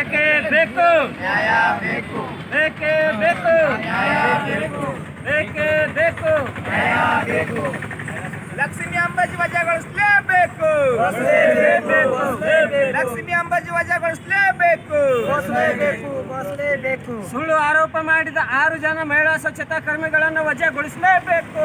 ಬೇಕೇ ಬೇಕು? ಬೇಕು ಬೇಕೇ? ಬೇಕು ಬೇಕು? ನ್ಯಾಯ ಲಕ್ಷ್ಮಿ ಅಂಬಾಜಿ ವಜಾಗೊಳಿಸಲೇಬೇಕು. ಬೇಕು, ಬೇಕು. ಲಕ್ಷ್ಮಿ ಅಂಬಾಜಿ ವಜಾಗೊಳಿಸಲೇಬೇಕು. ಬೇಕು ಸುಳ್ಳು ಆರೋಪ ಮಾಡಿದ ಆರು ಜನ ಮಹಿಳಾ ಸ್ವಚ್ಛತಾ ಕರ್ಮಿಗಳನ್ನು ವಜಾಗೊಳಿಸಲೇಬೇಕು.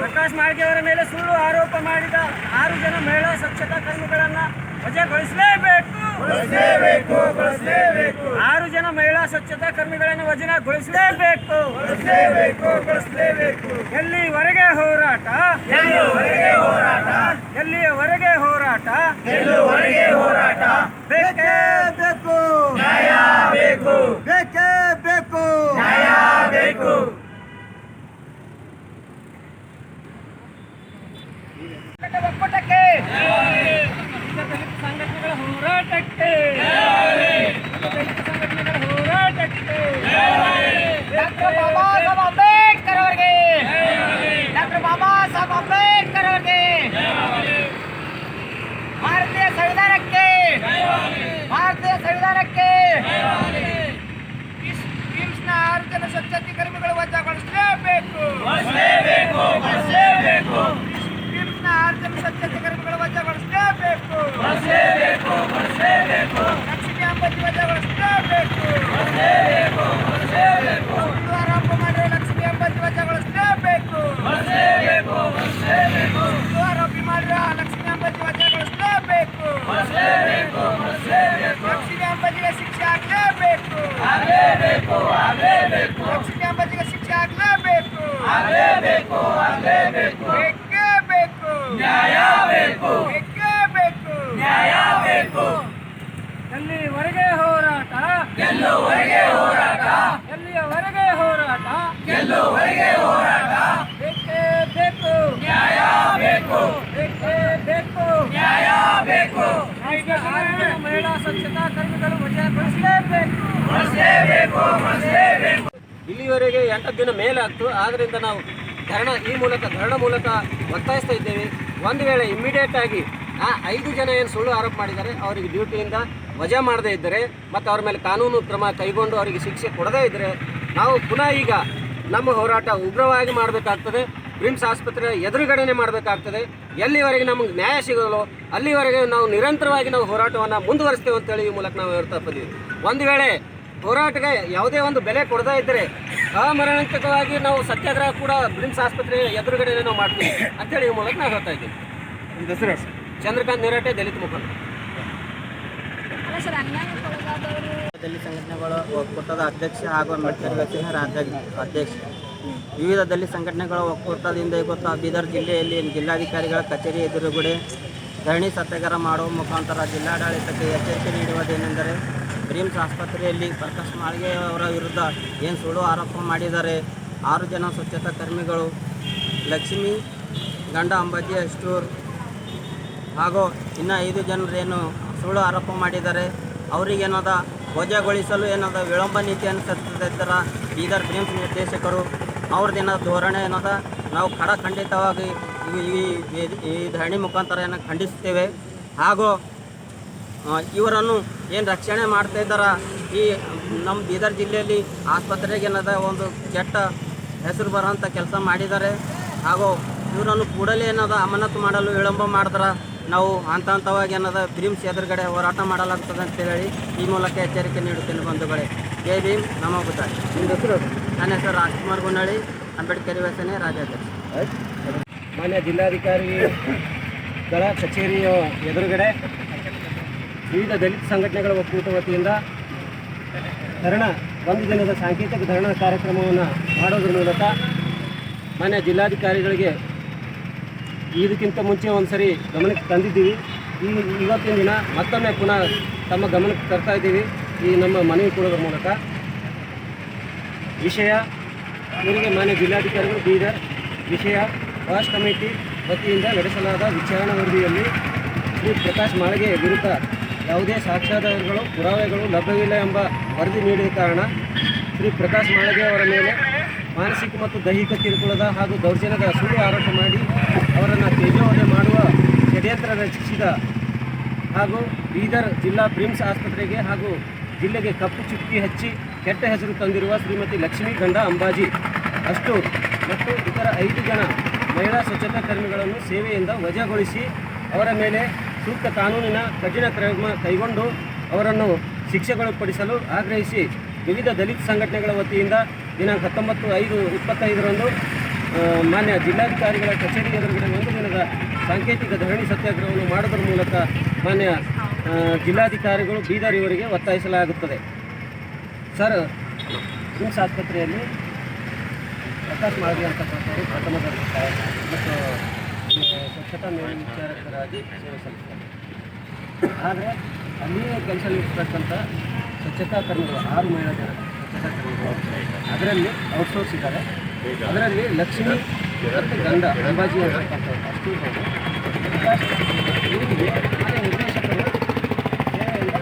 ಪ್ರಕಾಶ್ ಮಾಳ್ಗೆ ಅವರ ಮೇಲೆ ಸುಳ್ಳು ಆರೋಪ ಮಾಡಿದ ಆರು ಜನ ಮಹಿಳಾ ಸ್ವಚ್ಛತಾ ಕರ್ಮಿಗಳನ್ನ ವಜಾಗೊಳಿಸಲೇಬೇಕು ಬಳಸಲೇಬೇಕು ಬಳಸಲೇಬೇಕು ಆರು ಜನ ಮಹಿಳಾ ಸ್ವಚ್ಛತಾ ಕರ್ಮಿಗಳನ್ನು ವಜನಗೊಳಿಸಲೇಬೇಕು ಬಳಸಲೇಬೇಕು ಬಳಸಲೇಬೇಕು ಎಲ್ಲಿವರೆಗೆ ಹೋರಾಟ? ಎಲ್ಲಿಯವರೆಗೆ ಹೋರಾಟ? ಎಲ್ಲಿಯವರೆಗೆ ಹೋರಾಟ ಬೇಕೇ ಬೇಕು ನ್ಯಾಯ ಬೇಕು ಬೇಕೇ ಬೇಕು ನ್ಯಾಯ ಬೇಕು ಒಕ್ಕೂಟಕ್ಕೆ ಸಂಘಟನೆಗಳ ಹೋರಾಟಕ್ಕೆ ದಲಿತ ಸಂಘಟನೆಗಳ ಹೋರಾಟಕ್ಕೆ ಡಾಕ್ಟರ್ ಬಾಬಾ ಸಾಹೇಬ್ ಅಂಬೇಡ್ಕರ್ ಅವರಿಗೆ ಡಾಕ್ಟರ್ ಬಾಬಾ ಸಾಹೇಬ್ ಅಂಬೇಡ್ಕರ್ ಅವರಿಗೆ ಭಾರತೀಯ ಸಂವಿಧಾನಕ್ಕೆ ಭಾರತೀಯ ಸಂವಿಧಾನಕ್ಕೆ ಕಿಮ್ಸ್ನ ಆರು ಜನ ಸ್ವಚ್ಛತೆ ಕರ್ಮಿಗಳು ವಜಾಗೊಳಿಸಲೇಬೇಕು ಬಳಸಲೇಬೇಕು ಬಳಸಲೇಬೇಕು ಕಿಮ್ಸ್ನ ಆರು ಜನ ಸ್ವಚ್ಛತೆ ಕರ್ಮಿಗಳು ವಜಾಗೊಳಿಸಲೇಬೇಕು ಬಳಸಲೇಬೇಕು ಬಳಸಲೇಬೇಕು ಲಕ್ಷ್ಮಿ ಅಂಬಾಜಿ ವಜಾಗೊಳಿಸಲೇಬೇಕು ಬಳಸಲೇಬೇಕು ಬಳಸಲೇಬೇಕು ಸುಳ್ಳು ಆರೋಪ ಮಾಡಿರೋ ಲಕ್ಷ್ಮಿ ಅಂಬಾಜಿ ವಜಾಗೊಳಿಸಲೇಬೇಕು ಬಳಸಲೇಬೇಕು ಬಳಸಲೇಬೇಕು ಸುಳ್ಳು ಆರೋಪಿ ಮಾಡಿರೋ ಲಕ್ಷ್ಮಿ ಅಂಬಾಜಿ ವಜಾಗೊಳಿಸಲೇಬೇಕು ಬಳಸಲೇಬೇಕು ಬಳಸಲೇಬೇಕು ಲಕ್ಷ್ಮಿ ಅಂಬಾಜಿಗೆ ಶಿಕ್ಷೆ ಆಗಲೇಬೇಕು ಆಗಲೇಬೇಕು ಆಗಲೇಬೇಕು ಲಕ್ಷ್ಮಿ ಅಂಬಾಜಿಗೆ ಶಿಕ್ಷೆ ಆಗಲೇಬೇಕು ಆಗಲೇಬೇಕು ಆಗಲೇಬೇಕು ಬೇಕೇ ಬೇಕು ನ್ಯಾಯ ಬೇಕು ಬೇಕೇ ಬೇಕು ನ್ಯಾಯ ಬೇಕು ಎಲ್ಲಿವರೆಗೆ ಹೋರಾಟ ಗೆಲ್ಲುವರೆಗೆ ಹೋರಾಟ ಎಲ್ಲಿಯವರೆಗೆ ಹೋರಾಟ ಗೆಲ್ಲುವರೆಗೆ ಹೋರಾಟ ಬೇಕೇ ಬೇಕು ನ್ಯಾಯ ಬೇಕು ಬೇಕೇ ಬೇಕು ನ್ಯಾಯ ಬೇಕು ಈಗ ಆರು ಜನ ಮಹಿಳಾ ಸ್ವಚ್ಛತಾ ಕರ್ಮಿಗಳು ವಜಾಗೊಳಿಸಲೇಬೇಕು ಬಳಸಲೇಬೇಕು ಬಳಸಲೇಬೇಕು ಇಲ್ಲಿವರೆಗೆ ಎಂಟು ದಿನ ಮೇಲಾಗ್ತು ಆದ್ದರಿಂದ ನಾವು ಧರಣ, ಈ ಮೂಲಕ, ಧರಣ ಮೂಲಕ ಒತ್ತಾಯಿಸ್ತಾ ಇದ್ದೇವೆ. ಒಂದು ವೇಳೆ ಇಮ್ಮಿಡಿಯೇಟ್ ಆಗಿ ಆ ಐದು ಜನ ಏನು ಸುಳ್ಳು ಆರೋಪ ಮಾಡಿದ್ದಾರೆ, ಅವರಿಗೆ ಡ್ಯೂಟಿಯಿಂದ ವಜಾ ಮಾಡದೇ ಇದ್ದರೆ ಮತ್ತು ಅವ್ರ ಮೇಲೆ ಕಾನೂನು ಕ್ರಮ ಕೈಗೊಂಡು ಅವರಿಗೆ ಶಿಕ್ಷೆ ಕೊಡದೇ ಇದ್ದರೆ, ನಾವು ಪುನಃ ಈಗ ನಮ್ಮ ಹೋರಾಟ ಉಗ್ರವಾಗಿ ಮಾಡಬೇಕಾಗ್ತದೆ. ಬ್ರಿಮ್ಸ್ ಆಸ್ಪತ್ರೆ ಎದುರುಗಡೆನೆ ಮಾಡಬೇಕಾಗ್ತದೆ. ಎಲ್ಲಿವರೆಗೆ ನಮಗೆ ನ್ಯಾಯ ಸಿಗೋಲ್ಲೋ ಅಲ್ಲಿವರೆಗೆ ನಾವು ನಿರಂತರವಾಗಿ ನಾವು ಹೋರಾಟವನ್ನು ಮುಂದುವರಿಸ್ತೇವೆ ಅಂತೇಳಿ ಈ ಮೂಲಕ ನಾವು ಹೇಳ್ತಾ ಬಂದಿವಿ. ಒಂದು ವೇಳೆ ಹೋರಾಟಕ್ಕೆ ಯಾವುದೇ ಒಂದು ಬೆಲೆ ಕೊಡದೇ ಇದ್ದರೆ ಅಮರಣಾಂತಿಕವಾಗಿ ನಾವು ಸತ್ಯಾಗ್ರಹ ಕೂಡ ಬ್ರಿಮ್ಸ್ ಆಸ್ಪತ್ರೆ ಎದುರುಗಡೆ ನಾವು ಮಾಡ್ತೀವಿ ಅಂತೇಳಿ ಈ ಮೂಲಕ ನಾವು ಹೇಳ್ತಾ ಇದ್ದೀವಿ. ಚಂದ್ರಕಾಂತ್ ನಿರಾಟೆ ದಲಿತ ಮುಖಂಡ. ದಲಿತ ಸಂಘಟನೆಗಳ ಒಕ್ಕೂಟದ ಅಧ್ಯಕ್ಷ ಹಾಗೂ ರಾಜ್ಯ ಅಧ್ಯಕ್ಷ. ವಿವಿಧ ದಲಿತ ಸಂಘಟನೆಗಳ ಒಕ್ಕೂಟದಿಂದ ಇವತ್ತು ಬೀದರ್ ಜಿಲ್ಲೆಯಲ್ಲಿ ಜಿಲ್ಲಾಧಿಕಾರಿಗಳ ಕಚೇರಿ ಎದುರುಗಡೆ ಧರಣಿ ಸತ್ಯಾಗ್ರಹ ಮಾಡುವ ಮುಖಾಂತರ ಜಿಲ್ಲಾಡಳಿತಕ್ಕೆ ಎಚ್ಚರಿಕೆ ನೀಡುವುದೇನೆಂದರೆ ಬ್ರಿಮ್ಸ್ ಆಸ್ಪತ್ರೆಯಲ್ಲಿ ಪ್ರಕಾಶ್ ಮಾಳ್ಗೆ ಅವರ ವಿರುದ್ಧ ಏನು ಸುಳ್ಳು ಆರೋಪ ಮಾಡಿದ್ದಾರೆ. ಆರು ಜನ ಸ್ವಚ್ಛತಾ ಕರ್ಮಿಗಳು, ಲಕ್ಷ್ಮಿ, ಗಂಡ ಅಂಬಾಜಿ ಅಷ್ಟೂರ್ ಹಾಗೂ ಇನ್ನು ಐದು ಜನರೇನು ಸುಳ್ಳು ಆರೋಪ ಮಾಡಿದ್ದಾರೆ. ಅವರಿಗೇನಾದ ವಜಾಗೊಳಿಸಲು ಏನಾದ ವಿಳಂಬ ನೀತಿ ಅನುಸರಿಸುತ್ತಿದ್ದರ ಬೀದರ್ ಬ್ರಿಮ್ಸ್ ನಿರ್ದೇಶಕರು ಅವ್ರದ್ದೇನದ ಧೋರಣೆ ಏನದ ನಾವು ಖಡ ಖಂಡಿತವಾಗಿ ಈ- ಈ ಧರಣಿ ಮುಖಾಂತರ ಏನ ಖಂಡಿಸ್ತೇವೆ. ಹಾಗೂ ಇವರನ್ನು ಏನು ರಕ್ಷಣೆ ಮಾಡ್ತಾ ಇದ್ದಾರ? ಈ ನಮ್ಮ ಬೀದರ್ ಜಿಲ್ಲೆಯಲ್ಲಿ ಆಸ್ಪತ್ರೆಗೆ ಏನದ ಒಂದು ಕೆಟ್ಟ ಹೆಸರು ಬರೋಂಥ ಕೆಲಸ ಮಾಡಿದ್ದಾರೆ. ಹಾಗೂ, ಇವರನ್ನು ಕೂಡಲೇ ಏನದ ಅಮಾನತು ಮಾಡಲು ವಿಳಂಬ ಮಾಡಿದ್ರೆ ನಾವು ಹಂತ ಹಂತವಾಗಿ ಏನದ ಬ್ರಿಮ್ಸ್ ಎದುರುಗಡೆ ಹೋರಾಟ ಮಾಡಲಾಗ್ತದೆ ಅಂತೇಳಿ ಈ ಮೂಲಕ ಎಚ್ಚರಿಕೆ ನೀಡುತ್ತೇನೆ ಬಂಧುಗಳೇ. ಜೈ ಭೀಮ್ ನಮ್ಮ ಬುದ್ಧ ನಿಮ್ಮ ನನ್ನ ಹೆಸರು ರಾಜ್ಕುಮಾರ್ ಗುನ್ನಳ್ಳಿ ಅಂಬೇಡ್ಕರ್ ಯುವಸೇನೆ ರಾಜ್ಯಾಧ್ಯಕ್ಷ. ಮಾನ್ಯ ಜಿಲ್ಲಾಧಿಕಾರಿಗಳ ಕಚೇರಿಯ ಎದುರುಗಡೆ ವಿವಿಧ ದಲಿತ ಸಂಘಟನೆಗಳ ಒಕ್ಕೂಟ ವತಿಯಿಂದ ಧರಣ, ಒಂದು ದಿನದ ಸಾಂಕೇತಿಕ ಧರಣ ಕಾರ್ಯಕ್ರಮವನ್ನು ಮಾಡೋದ್ರ ಮೂಲಕ ಮಾನ್ಯ ಜಿಲ್ಲಾಧಿಕಾರಿಗಳಿಗೆ ಇದಕ್ಕಿಂತ ಮುಂಚೆ ಒಂದು ಸರಿ ಗಮನಕ್ಕೆ ತಂದಿದ್ದೀವಿ. ಈ ಇವತ್ತಿನ ದಿನ ಮತ್ತೊಮ್ಮೆ ಪುನಃ ತಮ್ಮ ಗಮನಕ್ಕೆ ತರ್ತಾ ಇದ್ದೀವಿ. ಈ ನಮ್ಮ ಮನವಿ ಕೊಡೋದ್ರ ಮೂಲಕ. ವಿಷಯ ಇವರಿಗೆ ಮಾನ್ಯ ಜಿಲ್ಲಾಧಿಕಾರಿಗಳು, ಬೀದರ್, ವಿಷಯ ವಾಶ್ ಕಮಿಟಿ ವತಿಯಿಂದ ನಡೆಸಲಾದ ವಿಚಾರಣಾ ವರದಿಯಲ್ಲಿ ಶ್ರೀ ಪ್ರಕಾಶ್ ಮಾಳಿಗೆ ವಿರುದ್ಧ ಯಾವುದೇ ಸಾಕ್ಷ್ಯಾಧಾರಗಳು, ಪುರಾವೆಗಳು ಲಭ್ಯವಿಲ್ಲ ಎಂಬ ವರದಿ ನೀಡಿದ ಕಾರಣ ಶ್ರೀ ಪ್ರಕಾಶ್ ಮಾಳಿಗೆ ಅವರ ಮೇಲೆ ಮಾನಸಿಕ ಮತ್ತು ದೈಹಿಕ ಕಿರುಕುಳದ ಹಾಗೂ ದೌರ್ಜನ್ಯದ ಸುಳ್ಳು ಆರೋಪ ಮಾಡಿ ಅವರನ್ನು ತೇಜೋವಧೆ ಮಾಡುವ ಷಡ್ಯಂತ್ರ ರಚಿಸಿದ ಹಾಗೂ ಬೀದರ್ ಜಿಲ್ಲಾ ಪ್ರಿಮ್ಸ್ ಆಸ್ಪತ್ರೆಗೆ ಹಾಗೂ ಜಿಲ್ಲೆಗೆ ಕಪ್ಪು ಚುಕ್ಕಿ ಹಚ್ಚಿ ಕೆಟ್ಟ ಹೆಸರು ತಂದಿರುವ ಶ್ರೀಮತಿ ಲಕ್ಷ್ಮೀ ಗಂಡ ಅಂಬಾಜಿ. ಅಷ್ಟು ಮತ್ತು ಇತರ ಐದು ಜನ ಮಹಿಳಾ ಸ್ವಚ್ಛತಾ ಕರ್ಮಿಗಳನ್ನು ಸೇವೆಯಿಂದ ವಜಾಗೊಳಿಸಿ ಅವರ ಮೇಲೆ ಸೂಕ್ತ ಕಾನೂನಿನ ಕಠಿಣ ಕ್ರಮ ಕೈಗೊಂಡು ಅವರನ್ನು ಶಿಕ್ಷೆಗೊಳಪಡಿಸಲು ಆಗ್ರಹಿಸಿ ವಿವಿಧ ದಲಿತ ಸಂಘಟನೆಗಳ ವತಿಯಿಂದ ದಿನಾಂಕ ಹತ್ತೊಂಬತ್ತು ಐದು ಇಪ್ಪತ್ತೈದರಂದು ಮಾನ್ಯ ಜಿಲ್ಲಾಧಿಕಾರಿಗಳ ಕಚೇರಿ ಎದುರುಗಡೆ ಒಂದು ದಿನದ ಸಾಂಕೇತಿಕ ಧರಣಿ ಸತ್ಯಾಗ್ರಹವನ್ನು ಮಾಡುವುದರ ಮೂಲಕ ಮಾನ್ಯ ಜಿಲ್ಲಾಧಿಕಾರಿಗಳು ಬೀದರ್ ಇವರಿಗೆ ಒತ್ತಾಯಿಸಲಾಗುತ್ತದೆ. ಸರ್ ಕಿಮ್ಸ್ ಆಸ್ಪತ್ರೆಯಲ್ಲಿ ಪ್ರಕಾಶ್ ಮಾಳ್ವಿ ಅಂತಕ್ಕಂಥವರು ಪ್ರಥಮ ದರ್ಜೆ ಮತ್ತು ಸ್ವಚ್ಛತಾ ಮೇಲ್ವಿಚಾರಕರಾಗಿ ಸೇವೆ ಸಲ್ಲಿಸ್ತಾರೆ ಆದರೆ ಅಲ್ಲಿಯೇ ಕೆಲಸದಲ್ಲಿರ್ತಕ್ಕಂಥ ಸ್ವಚ್ಛತಾ ಕರ್ಮಿಗಳು, ಆರು ಮಹಿಳಾ ಜನ ಸ್ವಚ್ಛತಾ ಕರ್ಮಿಗಳು. ಅದರಲ್ಲಿ ಔಟ್ಸೋರ್ಸ್ ಇದ್ದಾರೆ. ಅದರಲ್ಲಿ ಲಕ್ಷ್ಮಿ ಮತ್ತು ಗಂಡ ಅಂಬಾಜಿ ಅಂತಕ್ಕಂಥವ್ರು ಅಷ್ಟು ಇವರಿಗೆ ನಿರ್ದೇಶಕರು ಸೇವೆಯಿಂದ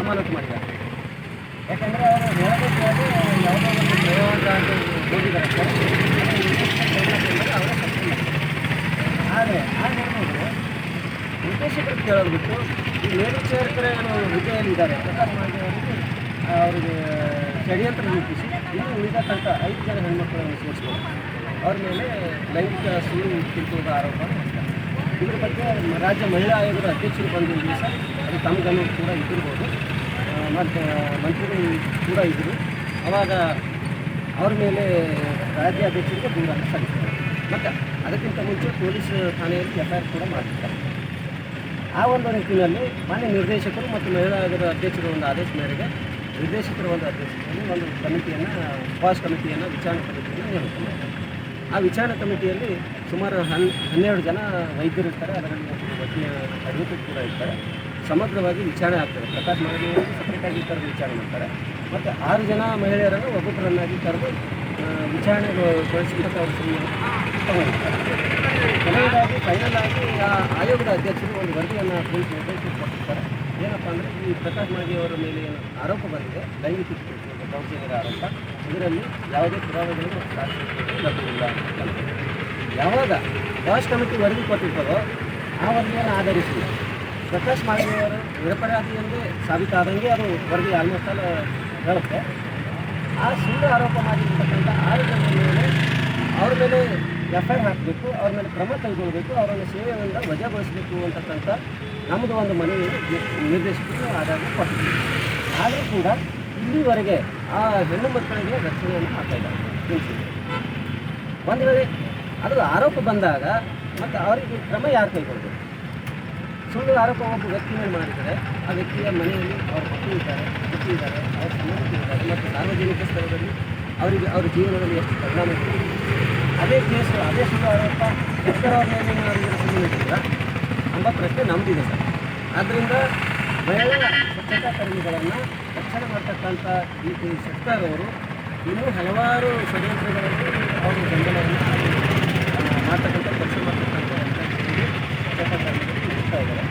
ಅಮಾನತು ಮಾಡಿದ್ದಾರೆ. ಯಾಕಂದರೆ ಅವರು ಹೇಳಬೇಕು ಯಾವುದೋ ಒಂದು ಅಂತ ಹೋಗಿದ್ದಾರೆ. ಆದರೆ ಆ ನೋಡಿದ್ರೆ ನಿರ್ದೇಶಕರು ಕೇಳೋದ್ಬಿಟ್ಟು ಈ ಮೇಲ್ವಿಚಾರಕರ ಏನು ಹುದ್ದೆಯಲ್ಲಿ ಇದ್ದಾರೆ. ಪ್ರಕಾಶ್ ಮಾಡಿ ಅವರಿಗೆ ಷಡ್ಯಂತ್ರ ರೂಪಿಸಿ ಇನ್ನು ಉಳಿದಕ್ಕಂಥ ಐದು ಜನ ಹೆಣ್ಮಕ್ಳನ್ನು ಅವ್ರ ಮೇಲೆ ಲೈಂಗಿಕ ಸುಳ್ಳು ತಿಳ್ಕೊಳ್ಳೋದು ಆರೋಪ ಇದ್ರ ಬಗ್ಗೆ ರಾಜ್ಯ ಮಹಿಳಾ ಆಯೋಗದ ಅಧ್ಯಕ್ಷರು ಬಂದಿದ್ದೀವಿ ಸರ್ ಅದು ತಮ್ಮ ಗಮನ ಕೂಡ ಮತ್ತು ಮಂತ್ರಿಗಳು ಕೂಡ ಇದ್ದರು. ಅವಾಗ ಅವ್ರ ಮೇಲೆ ರಾಜ್ಯಾಧ್ಯಕ್ಷರಿಗೆ ದೂರ ಸಲ್ಲಿಸ್ತಾರೆ ಮತ್ತು ಅದಕ್ಕಿಂತ ಮುಂಚೆ ಪೊಲೀಸ್ ಠಾಣೆಯಲ್ಲಿ ಎಫ್ ಆರ್ ಕೂಡ ಮಾಡಿರ್ತಾರೆ ಆ ಒಂದು ನಿಟ್ಟಿನಲ್ಲಿ ಮಾನ್ಯ ನಿರ್ದೇಶಕರು ಮತ್ತು ಮಹಿಳಾ ಅಧ್ಯಕ್ಷರ ಒಂದು ಆದೇಶ ಮೇರೆಗೆ ನಿರ್ದೇಶಕರ ಒಂದು ಅಧ್ಯಕ್ಷತೆಯಲ್ಲಿ ಒಂದು ಕಮಿಟಿಯನ್ನು, ಉಪವಾಸ ಕಮಿಟಿಯನ್ನು ವಿಚಾರಣಾ ಕಮಿಟಿಯನ್ನು ನೇಮಕ ಮಾಡಿದ್ದಾರೆ ಆ ವಿಚಾರಣಾ ಕಮಿಟಿಯಲ್ಲಿ ಸುಮಾರು ಹನ್, ಹನ್ನೆರಡು ಜನ ವೈದ್ಯರು ಇರ್ತಾರೆ, ಅದರಲ್ಲಿ ಒಬ್ಬರು ವಕೀಲ, ಅಡ್ವೊಕೇಟ್ ಕೂಡ ಇರ್ತಾರೆ. ಸಮಗ್ರವಾಗಿ ವಿಚಾರಣೆ ಆಗ್ತದೆ. ಪ್ರಕಾಶ್ ಮಾಡಿ ಸಪ್ರೇಟಾಗಿ ಕರೆದು ವಿಚಾರಣೆ ಮಾಡ್ತಾರೆ. ಮತ್ತು ಆರು ಜನ ಮಹಿಳೆಯರನ್ನು ಒಬ್ಬೊಬ್ಬರನ್ನಾಗಿ ಕರೆದು ವಿಚಾರಣೆ ವಿಚಾರಣೆಗೊಳಿಸಿ ಅವರು ಕೊನೆಯದಾಗಿ ಫೈನಲ್ ಆಗಿ ಆ ಆಯೋಗದ ಅಧ್ಯಕ್ಷರು ಒಂದು ವರದಿಯನ್ನು ಪೊಲೀಸ್ ಕೊಟ್ಟಿರ್ತಾರೆ. ಏನಪ್ಪ ಅಂದರೆ ಈ ಪ್ರಕಾಶ್ ಮಾಗಿ ಅವರ ಮೇಲೆ ಏನು ಆರೋಪ ಬಂದಿದೆ ಕಿರುಕುಳ, ದೌರ್ಜನ್ಯದ ಆರೋಪ. ಇದರಲ್ಲಿ ಯಾವುದೇ ಪುರಾವೆಗಳು ಲಭ್ಯವಿಲ್ಲ ಯಾವಾಗ ಯಾವ ಕಮಿಟಿ ವರದಿ ಕೊಟ್ಟಿರ್ತಾರೋ ಆ ವರದಿಯನ್ನು ಆಧರಿಸಿ. ಪ್ರಕಾಶ್ ಮಾಳಿಗೆಯವರು ನಿರಪರಾಧಿ ಎಂದೇ ಸಾಬೀತಾದಂಗೆ ಅದು ವರದಿ ಆಲ್ಮೋಸ್ಟ್ ಆಲ್ ಹೇಳುತ್ತೆ. ಆ ಸುಳ್ಳು ಆರೋಪ ಮಾಡಿರ್ತಕ್ಕಂಥ ಆರು ಜನರ ಮೇಲೆ ಅವ್ರ ಮೇಲೆ ಎಫ್ ಐ ಹಾಕಬೇಕು, ಅವ್ರ ಮೇಲೆ ಕ್ರಮ ಕೈಗೊಳ್ಳಬೇಕು, ಅವರನ್ನು ಸೇವೆಯಿಂದ ವಜಾಗೊಳಿಸಬೇಕು ಅಂತಕ್ಕಂಥ ನಮ್ಮದು ಒಂದು ಮನವಿಯನ್ನು ನಿರ್ದೇಶಕರು ಆದಾಗ ಕೊಟ್ಟಿದ್ದೀವಿ ಆದರೂ ಕೂಡ ಇಲ್ಲಿವರೆಗೆ ಆ ಹೆಣ್ಣು ಮಕ್ಕಳಿಗೆ ರಕ್ಷಣೆಯನ್ನು ಹಾಕ್ತಾಯಿದ್ದಾರೆ ಒಂದು ವೇಳೆ ಅದು ಆರೋಪ ಬಂದಾಗ ಮತ್ತು ಅವರಿಗೆ ಕ್ರಮ ಯಾರು ಕೈಗೊಳ್ಬೇಕು? ಸುಳ್ಳು ಆರೋಪ ಒಬ್ಬ ವ್ಯಕ್ತಿ ಮೇಲೆ ಮಾಡಿದರೆ ಆ ವ್ಯಕ್ತಿಯ ಮನೆಯಲ್ಲಿ ಅವರ ಮಕ್ಕಳು ಇದ್ದಾರೆ ಪತಿ ಇದ್ದಾರೆ, ಅವ್ರ ಸಂಬಂಧಿಕರಿದ್ದಾರೆ ಮತ್ತು ಸಾರ್ವಜನಿಕ ಸ್ಥಳದಲ್ಲಿ ಅವರಿಗೆ ಅವರ ಜೀವನದಲ್ಲಿ ಎಷ್ಟು ಪರಿಣಾಮ ಬೀರಿದೆ ಅದೇ ಕೇಸು, ಅದೇ ಸುಳ್ಳು ಆರೋಪ ಎತ್ತರವಾದ ಮೇಲೆ ಅವರಿಗೆ ಸಂಬಂಧಿಸಿಲ್ಲ ಎಂಬ ಪ್ರಶ್ನೆ ನಮ್ಮದಿದೆ ಸರ್. ಆದ್ದರಿಂದ ಮಹಿಳಾ ಸ್ವಚ್ಛತಾ ಕರ್ಮಿಗಳನ್ನು ರಕ್ಷಣೆ ಮಾಡ್ತಕ್ಕಂಥ ಈ ಅವರು ಇನ್ನೂ ಹಲವಾರು ಷಡ್ಯಂತ್ರಗಳಲ್ಲಿ ಅವರು ಬೆಂಬಲವನ್ನು ಮಾಡ್ತಕ್ಕಂಥ ಕೆಲಸ ಮಾಡ್ತಕ್ಕಂಥ ಸ್ವಚ್ಛತಾ ಇದ್ದಾರೆ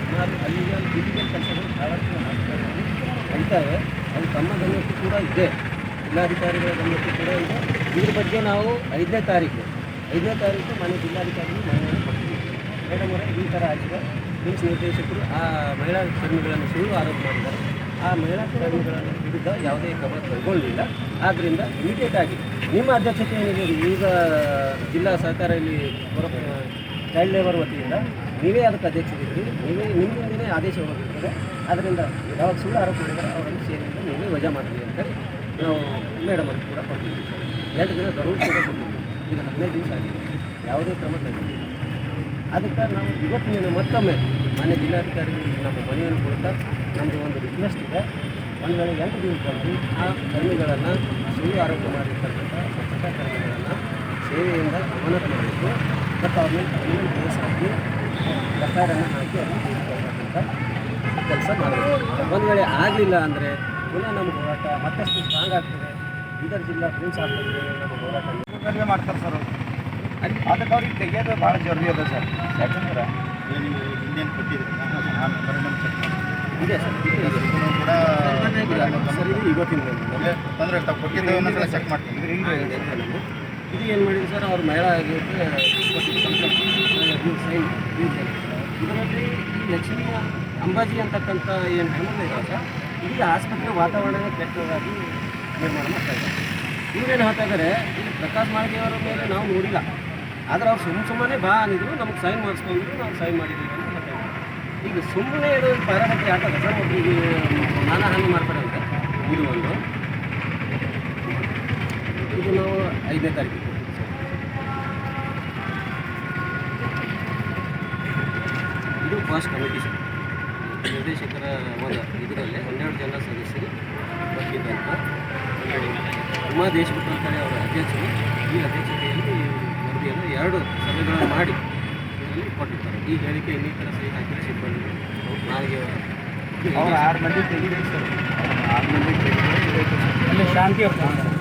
ಸುಮಾರು ಅಲ್ಲಿಗೆ ಡಿಜಿಟಲ್ ಕೆಲಸಗಳು ಬಹಳಷ್ಟು ಹಾಸ್ಪಿಟಲ್ನಲ್ಲಿ ಅಂತಾರೆ ಅಲ್ಲಿ ತಮ್ಮ ಗಮನಕ್ಕೂ ಕೂಡ ಇದೆ. ಜಿಲ್ಲಾಧಿಕಾರಿಗಳ ಗಮನಕ್ಕೆ ಕೂಡ ಇದೆ. ಇದ್ರ ಬಗ್ಗೆ ನಾವು ಐದನೇ ತಾರೀಕು ಐದನೇ ತಾರೀಕು ಮನೆ ಜಿಲ್ಲಾಧಿಕಾರಿಗಳು ಮನವಿಯನ್ನು ಕೊಡ್ತೀವಿ. ಮೇಡಮ್ ಅವರೇ, ಈ ಥರ ಆಗಿದೆ. ಮಿಮ್ಸ್ ನಿರ್ದೇಶಕರು ಆ ಮಹಿಳಾ ಕರ್ಮಿಗಳನ್ನು ಸುಳ್ಳು ಆರೋಪ ಮಾಡಿದ್ದಾರೆ. ಆ ಮಹಿಳಾ ಕರ್ಮಿಗಳ ವಿರುದ್ಧ ಯಾವುದೇ ಕ್ರಮ ಕೈಗೊಳ್ಳಲಿಲ್ಲ. ಆದ್ದರಿಂದ ಇಮಿಡಿಯೇಟ್ ಆಗಿ ನಿಮ್ಮ ಅಧ್ಯಕ್ಷತೆ ಏನಿದೆ? ಈಗ ಜಿಲ್ಲಾ ಸಹಕಾರ ಇಲ್ಲಿ ಚೈಲ್ಡ್ ಲೇಬರ್ ವತಿಯಿಂದ ನೀವೇ ಅದಕ್ಕೆ ಅಧ್ಯಕ್ಷರಿದ್ದೀರಿ ನೀವೇ ನಿಮ್ಮಿಂದನೇ ಆದೇಶ ಹೋಗಬೇಕಾದ್ರೆ ಅದರಿಂದ ಯಾವಾಗ ಸುಳ್ಳು ಆರೋಪ ಮಾಡಿದರೆ ಅವರನ್ನು ಸೇರಿಯಿಂದ ನೀವೇ ವಜಾ ಮಾಡ್ತೀವಿ ಅಂತೇಳಿ ನಾವು ಮೇಡಮ್ ಅವ್ರಿಗೆ ಕೂಡ ಕೊಟ್ಟಿದ್ದೀವಿ. ಎಂಟು ದಿನ ಗೌರವ ಕೂಡ ಕೊಟ್ಟಿದ್ದೀವಿ. ಈಗ ಹದಿನೈದು ದಿವಸ ಆಗಿದೆ. ಯಾವುದೇ ಕ್ರಮ ತಗೊಂಡಿಲ್ಲ ಅದಕ್ಕೆ ನಾವು ಇವತ್ತಿನ ಮತ್ತೊಮ್ಮೆ ಮಾನ್ಯ ಜಿಲ್ಲಾಧಿಕಾರಿಗಳು ನಮ್ಮ ಮನೆಯನ್ನು ಕೊಡ್ತಾ ನಮ್ಮದು ಒಂದು ರಿಕ್ವೆಸ್ಟ್ ಇದೆ. ಒಂದು ವೇಳೆ ಎಂಟು ದಿವಸದಲ್ಲಿ ಆ ಕರ್ಮಿಗಳನ್ನು ಸುಳ್ಳು ಆರೋಪ ಮಾಡಿರ್ತಕ್ಕಂಥ ಸ್ವಚ್ಛತಾ ಕರ್ಮಿಗಳನ್ನು ಸೇವೆಯಿಂದ ಅಮಾನತು ಮಾಡಬೇಕು ಮತ್ತು ಅವ್ರನ್ನ ಕರ್ಮಿಯನ್ನು ಹಾಕಿ ಐ ಹಾಕಿ ಕೆಲಸ ಮಾಡಬೇಕು ಒಂದು ವೇಳೆ ಆಗಲಿಲ್ಲ ಅಂದರೆ ಪುನಃ ನಮ್ಮ ಹೋರಾಟ ಮತ್ತಷ್ಟು ಸ್ಟ್ರಾಂಗ್ ಆಗ್ತದೆ ಬೀದರ್ ಜಿಲ್ಲಾ ಪ್ರಿನ್ಸ್ ಆಗ್ತದೆ ನಮ್ಮ ಹೋರಾಟ ಕಡಿಮೆ ಮಾಡ್ತಾರೆ ಸರ್ ಅಲ್ಲಿ ಅದಕ್ಕೆ ಅವ್ರಿಗೆ ತೆಗೆಯೋದು ಭಾಳ ಜರುರಿ ಅದ ಸರ್ ಯಾಕಂದ್ರೆ ಏನು ಹಿಂದೇನು ಕೊಟ್ಟಿದ್ರಿ ನಾನು ಪರಿಣಾಮ ಚೆಕ್ ಇದೆ ಸರ್. ಕೂಡ ಇವತ್ತಿನ ತಾವು ಕೊಟ್ಟಿದ್ದೇವೆ ಚೆಕ್ ಮಾಡ್ತೀನಿ ಇದು ಏನು ಮಾಡಿದ್ರು ಸರ್ ಅವ್ರ ಮಹಿಳಾ ಸೈನ್ ಸೈನ್ ಇದರಲ್ಲಿ ಈ ಲಕ್ಷ್ಮಿಯ ಅಂಬಾಜಿ ಅಂತಕ್ಕಂಥ ಏನು ಇದ್ದಾವೆ ಸರ್ ಇಡೀ ಆಸ್ಪತ್ರೆ ವಾತಾವರಣ ಕೆಟ್ಟದಾಗಿ ನಿರ್ಮಾಣ ಮಾಡ್ತಾ ಇದ್ದಾರೆ. ಇವ್ರೇನು ಹೇಳ್ತಾ ಇದ್ದಾರೆ ಈ ಪ್ರಕಾಶ್ ಮಾಳಿಗೆ ಅವರ ಮೇಲೆ ನಾವು ನೋಡಿಲ್ಲ. ಆದರೆ ಅವ್ರು ಸುಮ್ಮ ಸುಮ್ಮನೆ ಬಾ ಅಂದಿದ್ರು, ನಮಗೆ ಸೈನ್ ಮಾಡಿಸ್ಕೊಂಡ್ರು ನಾವು ಸೈನ್ ಮಾಡಿದ್ದೀವಿ ಅಂತ ಹೇಳ್ತಾ. ಈಗ ಸುಮ್ಮನೆ ಇದು ಪಾರಾಮತಿ ಅಲ್ಲ ಸರ್ ಒಬ್ಬರಿಗೆ ನಾನಾ ಹಾನಿ ಮಾಡ್ತಾರೆ ಇದು ಒಂದು. ಇದು ನಾವು ಐದನೇ ತಾರೀಕು ಇದು ಫಾಸ್ಟ್ ಕಮಿಟಿ ಸರ್. ನಿರ್ದೇಶಕರ ಒಂದು ಇದರಲ್ಲಿ ಹನ್ನೆರಡು ಜನ ಸದಸ್ಯರು ಬರ್ತಿದ್ದಂಥ ಉಮಾ ದೇಶಮುಖ ಅಂತಾರೆ ಅವರ ಅಧ್ಯಕ್ಷರು. ಈ ಅಧ್ಯಕ್ಷತೆಯಲ್ಲಿ ವರದಿಯನ್ನು ಎರಡು ಸಭೆಗಳನ್ನು ಮಾಡಿ ಇದರಲ್ಲಿ ಕೊಟ್ಟಿರ್ತಾರೆ ಈ ಹೇಳಿಕೆ ಇನ್ನಿತರ ಸಹಿ ಹಾಕಿದ ಸಿಬ್ಬಂದಿಗಳು ನಾಳೆಗೆ ಅವ್ರು ಆರು ಮಂದಿ ತೆಗಿಬೇಕು ಸರ್. ಆರು ಮಂದಿ ತೆಗಿಬೇಕು. ಶಾಂತಿ ಶಾಂತಿ